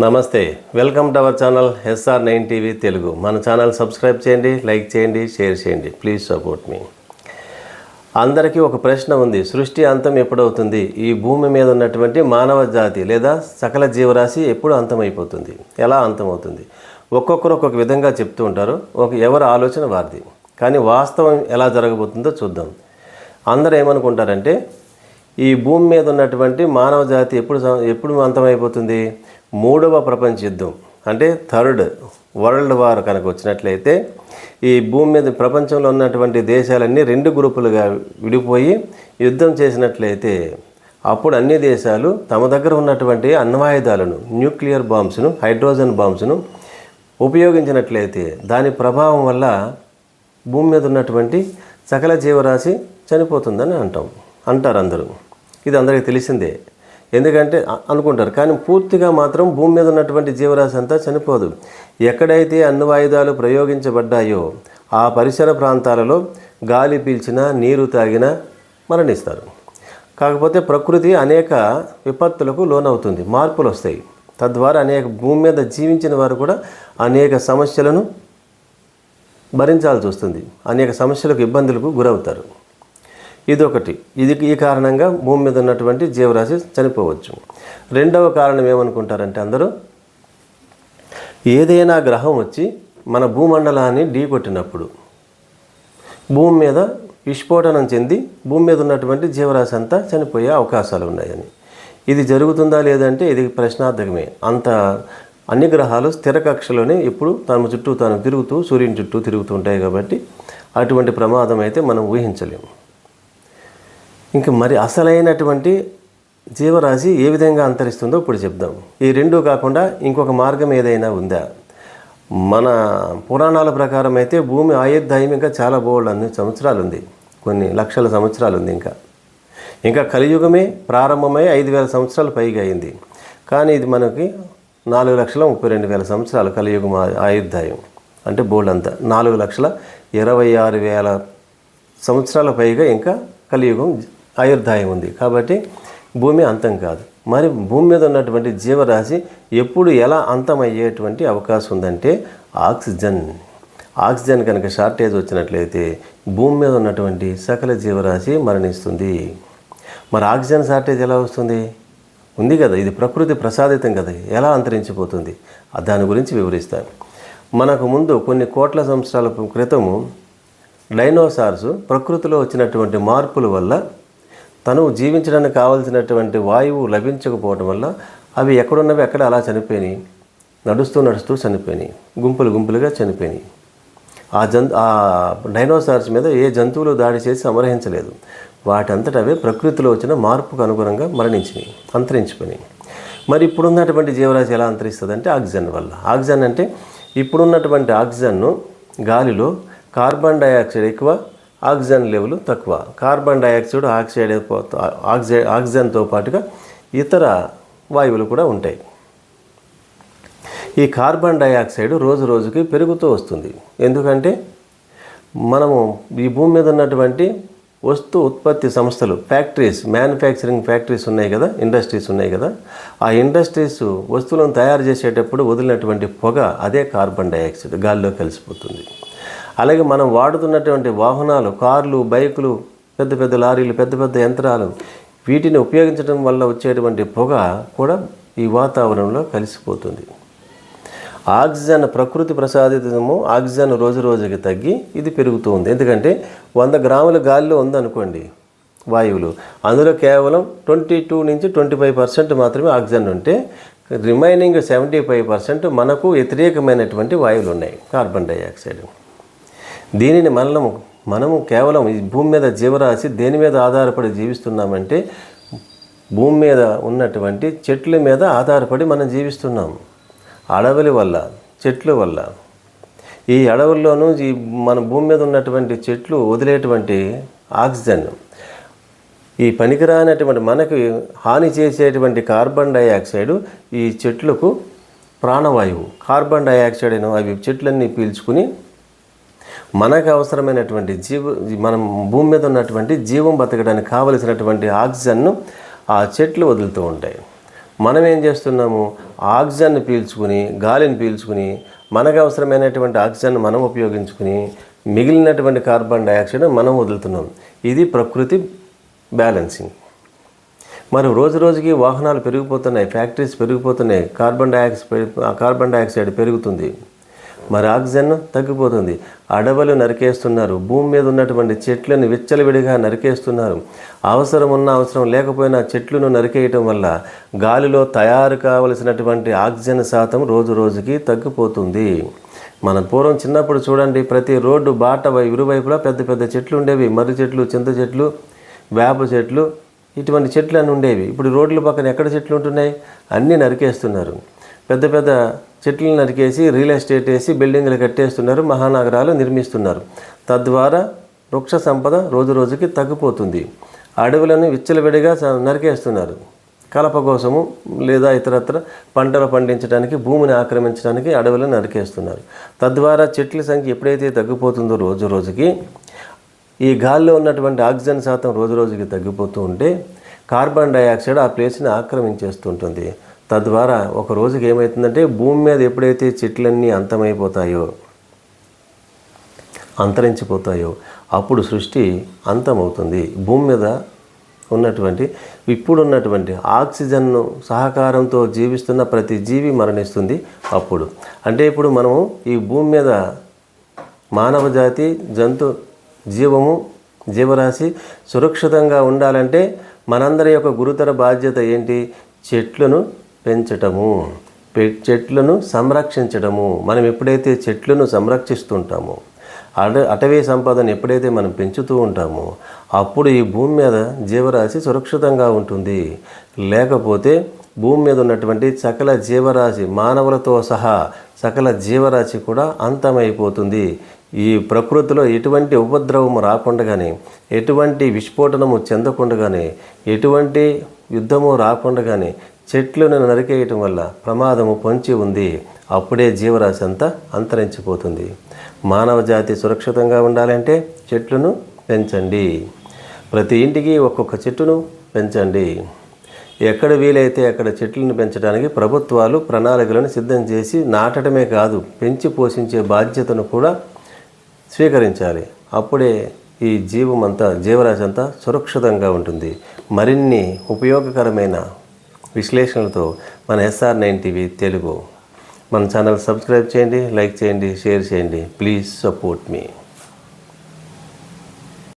నమస్తే welcome to our channel S R nine TV Telugu. మన channel subscribe చేయండి like చేయండి షేర్ చేయండి. ప్లీజ్ సపోర్ట్ మీ. అందరికీ ఒక ప్రశ్న ఉంది. సృష్టి అంతం ఎప్పుడవుతుంది? ఈ భూమి మీద ఉన్నటువంటి మానవ జాతి లేదా సకల జీవరాశి ఎప్పుడు అంతమైపోతుంది? ఎలా అంతమవుతుంది? ఒక్కొక్కరు ఒక్కొక్క విధంగా చెప్తూ ఉంటారు. ఒక ఎవరి ఆలోచన వారిది. కానీ వాస్తవం ఎలా జరగబోతుందో చూద్దాం. అందరూ ఏమనుకుంటారంటే ఈ భూమి మీద ఉన్నటువంటి మానవ జాతి ఎప్పుడు ఎప్పుడు అంతమైపోతుంది? మూడవ ప్రపంచ యుద్ధం అంటే థర్డ్ వరల్డ్ వార్ కనుక వచ్చినట్లయితే ఈ భూమి మీద ప్రపంచంలో ఉన్నటువంటి దేశాలన్నీ రెండు గ్రూపులుగా విడిపోయి యుద్ధం చేసినట్లయితే అప్పుడు అన్ని దేశాలు తమ దగ్గర ఉన్నటువంటి అణ్వాయుధాలను న్యూక్లియర్ బాంబ్స్ను హైడ్రోజన్ బాంబ్స్ను ఉపయోగించినట్లయితే దాని ప్రభావం వల్ల భూమి మీద ఉన్నటువంటి సకల జీవరాశి చనిపోతుందని అంటాం అంటారు అందరూ. ఇది అందరికీ తెలిసిందే. ఎందుకంటే అనుకుంటారు. కానీ పూర్తిగా మాత్రం భూమి మీద ఉన్నటువంటి జీవరాశి అంతా చనిపోదు. ఎక్కడైతే అణ్వాయుధాలు ప్రయోగించబడ్డాయో ఆ పరిసర ప్రాంతాలలో గాలి పీల్చినా నీరు తాగినా మరణిస్తారు. కాకపోతే ప్రకృతి అనేక విపత్తులకు లోనవుతుంది. మార్పులు వస్తాయి. తద్వారా అనేక భూమి మీద జీవించిన వారు కూడా అనేక సమస్యలను భరించాల్సి వస్తుంది. అనేక సమస్యలకు ఇబ్బందులకు గురవుతారు. ఇదొకటి. ఇది ఈ కారణంగా భూమి మీద ఉన్నటువంటి జీవరాశి చనిపోవచ్చు. రెండవ కారణం ఏమనుకుంటారంటే అందరూ ఏదైనా గ్రహం వచ్చి మన భూమండలాన్ని ఢీకొట్టినప్పుడు భూమి మీద విస్ఫోటనం చెంది భూమి మీద ఉన్నటువంటి జీవరాశి అంతా చనిపోయే అవకాశాలు ఉన్నాయని. ఇది జరుగుతుందా లేదంటే ఇది ప్రశ్నార్థకమే. అంత అన్ని గ్రహాలు స్థిర కక్షలోనే ఇప్పుడు తమ చుట్టూ తాను తిరుగుతూ సూర్యుని చుట్టూ తిరుగుతూ ఉంటాయి కాబట్టి అటువంటి ప్రమాదం అయితే మనం ఊహించలేము. ఇంకా మరి అసలైనటువంటి జీవరాశి ఏ విధంగా అంతరిస్తుందో ఇప్పుడు చెప్దాం. ఈ రెండు కాకుండా ఇంకొక మార్గం ఏదైనా ఉందా? మన పురాణాల ప్రకారం అయితే భూమి ఆయుర్దాయం ఇంకా చాలా బోల్డ్ అన్ని సంవత్సరాలు ఉంది కొన్ని లక్షల సంవత్సరాలు ఉంది ఇంకా. ఇంకా కలియుగమే ప్రారంభమై ఐదు వేల సంవత్సరాలు పైగా అయింది. కానీ ఇది మనకి నాలుగు లక్షల ముప్పై రెండు వేల సంవత్సరాలు కలియుగం ఆయుర్దాయం. అంటే బోల్డ్ అంతా. నాలుగు లక్షల ఇరవై ఆరు వేల సంవత్సరాల పైగా ఇంకా కలియుగం ఆయుర్దాయం ఉంది. కాబట్టి భూమి అంతం కాదు. మరి భూమి మీద ఉన్నటువంటి జీవరాశి ఎప్పుడు ఎలా అంతమయ్యేటువంటి అవకాశం ఉందంటే ఆక్సిజన్. ఆక్సిజన్ కనుక షార్టేజ్ వచ్చినట్లయితే భూమి మీద ఉన్నటువంటి సకల జీవరాశి మరణిస్తుంది. మరి ఆక్సిజన్ షార్టేజ్ ఎలా వస్తుంది? ఉంది కదా ఇది ప్రకృతి ప్రసాదితం కదా ఎలా అంతరించిపోతుంది? దాని గురించి వివరిస్తాను. మనకు ముందు కొన్ని కోట్ల సంవత్సరాల క్రితము డైనోసార్స్ ప్రకృతిలో వచ్చినటువంటి మార్పుల వల్ల తను జీవించడానికి కావలసినటువంటి వాయువు లభించకపోవడం వల్ల అవి ఎక్కడున్నవి ఎక్కడ అలా చనిపోయినాయి. నడుస్తూ నడుస్తూ చనిపోయినాయి. గుంపులు గుంపులుగా చనిపోయినాయి. ఆ జంతు ఆ డైనోసార్స్ మీద ఏ జంతువులు దాడి చేసి సంగ్రహించలేదు వాటంతట అవే ప్రకృతిలో వచ్చిన మార్పుకు అనుగుణంగా మరణించినాయి అంతరించిపోయినాయి. మరి ఇప్పుడున్నటువంటి జీవరాశి ఎలా అంతరిస్తుందంటే ఆక్సిజన్ వల్ల. ఆక్సిజన్ అంటే ఇప్పుడున్నటువంటి ఆక్సిజన్ను గాలిలో కార్బన్ డైఆక్సైడ్ ఎక్కువ ఆక్సిజన్ లెవెల్ తక్కువ. కార్బన్ డైఆక్సైడ్ ఆక్సైడ్ ఆక్సిజన్ ఆక్సిజన్తో పాటుగా ఇతర వాయువులు కూడా ఉంటాయి. ఈ కార్బన్ డైఆక్సైడ్ రోజు రోజుకి పెరుగుతూ వస్తుంది. ఎందుకంటే మనము ఈ భూమి మీద ఉన్నటువంటి వస్తు ఉత్పత్తి సంస్థలు ఫ్యాక్టరీస్ మ్యానుఫ్యాక్చరింగ్ ఫ్యాక్టరీస్ ఉన్నాయి కదా ఇండస్ట్రీస్ ఉన్నాయి కదా ఆ ఇండస్ట్రీస్ వస్తువులను తయారు చేసేటప్పుడు వదిలినటువంటి పొగ అదే కార్బన్ డైఆక్సైడ్ గాలిలో కలిసిపోతుంది. అలాగే మనం వాడుతున్నటువంటి వాహనాలు కార్లు బైకులు పెద్ద పెద్ద లారీలు పెద్ద పెద్ద యంత్రాలు వీటిని ఉపయోగించడం వల్ల వచ్చేటువంటి పొగ కూడా ఈ వాతావరణంలో కలిసిపోతుంది. ఆక్సిజన్ ప్రకృతి ప్రసాదితము ఆక్సిజన్ రోజు రోజుకి తగ్గి ఇది పెరుగుతూ ఉంది. ఎందుకంటే వంద గ్రాముల గాలిలో ఉందనుకోండి వాయువులు. అందులో కేవలం ట్వంటీ టూ నుంచి ట్వంటీ ఫైవ్ పర్సెంట్ మాత్రమే ఆక్సిజన్ ఉంటే రిమైనింగ్ సెవెంటీ ఫైవ్ పర్సెంట్ మనకు వ్యతిరేకమైనటువంటి వాయువులు ఉన్నాయి కార్బన్ డైఆక్సైడ్. దీనిని మనము మనము కేవలం ఈ భూమి మీద జీవరాశి దేని మీద ఆధారపడి జీవిస్తున్నామంటే భూమి మీద ఉన్నటువంటి చెట్ల మీద ఆధారపడి మనం జీవిస్తున్నాం అడవుల వల్ల చెట్ల వల్ల. ఈ అడవుల్లోనూ ఈ మన భూమి మీద ఉన్నటువంటి చెట్లు వదిలేటువంటి ఆక్సిజన్. ఈ పనికిరానటువంటి మనకు హాని చేసేటువంటి కార్బన్ డైఆక్సైడ్ ఈ చెట్లకు ప్రాణవాయువు. కార్బన్ డైఆక్సైడ్ అయిన అవి చెట్లన్నీ పీల్చుకుని మనకు అవసరమైనటువంటి జీవ మనం భూమి మీద ఉన్నటువంటి జీవం బతకడానికి కావలసినటువంటి ఆక్సిజన్ను ఆ చెట్లు వదులుతూ ఉంటాయి. మనం ఏం చేస్తున్నాము? ఆక్సిజన్ని పీల్చుకుని గాలిని పీల్చుకుని మనకు అవసరమైనటువంటి ఆక్సిజన్ మనం ఉపయోగించుకుని మిగిలినటువంటి కార్బన్ డైఆక్సైడ్ మనం వదులుతున్నాం. ఇది ప్రకృతి బ్యాలెన్సింగ్. మరి రోజు రోజుకి వాహనాలు పెరిగిపోతున్నాయి ఫ్యాక్టరీస్ పెరిగిపోతున్నాయి కార్బన్ డైఆక్సైడ్ కార్బన్ డైఆక్సైడ్ పెరుగుతుంది. మరి ఆక్సిజన్ తగ్గిపోతుంది. అడవులు నరికేస్తున్నారు. భూమి మీద ఉన్నటువంటి చెట్లను విచ్చలవిడిగా నరికేస్తున్నారు. అవసరం ఉన్న అవసరం లేకపోయినా చెట్లను నరికేయటం వల్ల గాలిలో తయారు కావలసినటువంటి ఆక్సిజన్ శాతం రోజు రోజుకి తగ్గిపోతుంది. మన పూర్వం చిన్నప్పుడు చూడండి ప్రతి రోడ్డు బాట వై- ఇరువైపులా పెద్ద పెద్ద చెట్లు ఉండేవి. మర్రి చెట్లు చింత చెట్లు వేప చెట్లు ఇటువంటి చెట్లు అని ఉండేవి. ఇప్పుడు రోడ్ల పక్కన ఎక్కడ చెట్లు ఉంటున్నాయి? అన్నీ నరికేస్తున్నారు. పెద్ద పెద్ద చెట్లను నరికేసి రియల్ ఎస్టేట్ వేసి బిల్డింగ్లు కట్టేస్తున్నారు మహానగరాలు నిర్మిస్తున్నారు. తద్వారా వృక్ష సంపద రోజు రోజుకి తగ్గిపోతుంది. అడవులను విచ్చలవిడిగా నరికేస్తున్నారు. కలప కోసము లేదా ఇతరత్ర పంటలు పండించడానికి భూమిని ఆక్రమించడానికి అడవులను నరికేస్తున్నారు. తద్వారా చెట్ల సంఖ్య ఎప్పుడైతే తగ్గిపోతుందో రోజు రోజుకి ఈ గాల్లో ఉన్నటువంటి ఆక్సిజన్ శాతం రోజు రోజుకి తగ్గిపోతూ ఉంటే కార్బన్ డైఆక్సైడ్ ఆ ప్లేస్ని ఆక్రమించేస్తుంటుంది. తద్వారా ఒక రోజుకి ఏమవుతుందంటే భూమి మీద ఎప్పుడైతే చెట్లన్నీ అంతమైపోతాయో అంతరించిపోతాయో అప్పుడు సృష్టి అంతమవుతుంది. భూమి మీద ఉన్నటువంటి ఇప్పుడున్నటువంటి ఆక్సిజన్ సహకారంతో జీవిస్తున్న ప్రతి జీవి మరణిస్తుంది అప్పుడు. అంటే ఇప్పుడు మనము ఈ భూమి మీద మానవ జాతి జంతు జీవము జీవరాశి సురక్షితంగా ఉండాలంటే మనందరి యొక్క గురుతర బాధ్యత ఏంటి? చెట్లను పెంచటము పె- చెట్లను సంరక్షించడము మనం ఎప్పుడైతే చెట్లను సంరక్షిస్తుంటామో అడ అటవీ సంపదను ఎప్పుడైతే మనం పెంచుతూ ఉంటామో అప్పుడు ఈ భూమి మీద జీవరాశి సురక్షితంగా ఉంటుంది. లేకపోతే భూమి మీద ఉన్నటువంటి సకల జీవరాశి మానవులతో సహా సకల జీవరాశి కూడా అంతమైపోతుంది. ఈ ప్రకృతిలో ఎటువంటి ఉపద్రవము రాకుండగానే ఎటువంటి విస్ఫోటనము చెందకుండగానే ఎటువంటి యుద్ధము రాకుండగానే చెట్లను నరికేయటం వల్ల ప్రమాదము పొంచి ఉంది. అప్పుడే జీవరాశి అంతా అంతరించిపోతుంది. మానవ జాతి సురక్షితంగా ఉండాలంటే చెట్లను పెంచండి. ప్రతి ఇంటికి ఒక్కొక్క చెట్టును పెంచండి. ఎక్కడ వీలైతే అక్కడ చెట్లను పెంచడానికి ప్రభుత్వాలు ప్రణాళికలను సిద్ధం చేసి నాటడమే కాదు పెంచి పోషించే బాధ్యతను కూడా స్వీకరించాలి. అప్పుడే ఈ జీవం అంతా జీవరాశి అంతా సురక్షితంగా ఉంటుంది. మరిన్ని ఉపయోగకరమైన విశ్లేషణలతో మన ఎస్ఆర్ నైన్ టీవీ తెలుగు. మన ఛానల్ సబ్స్క్రైబ్ చేయండి లైక్ చేయండి షేర్ చేయండి. Please support me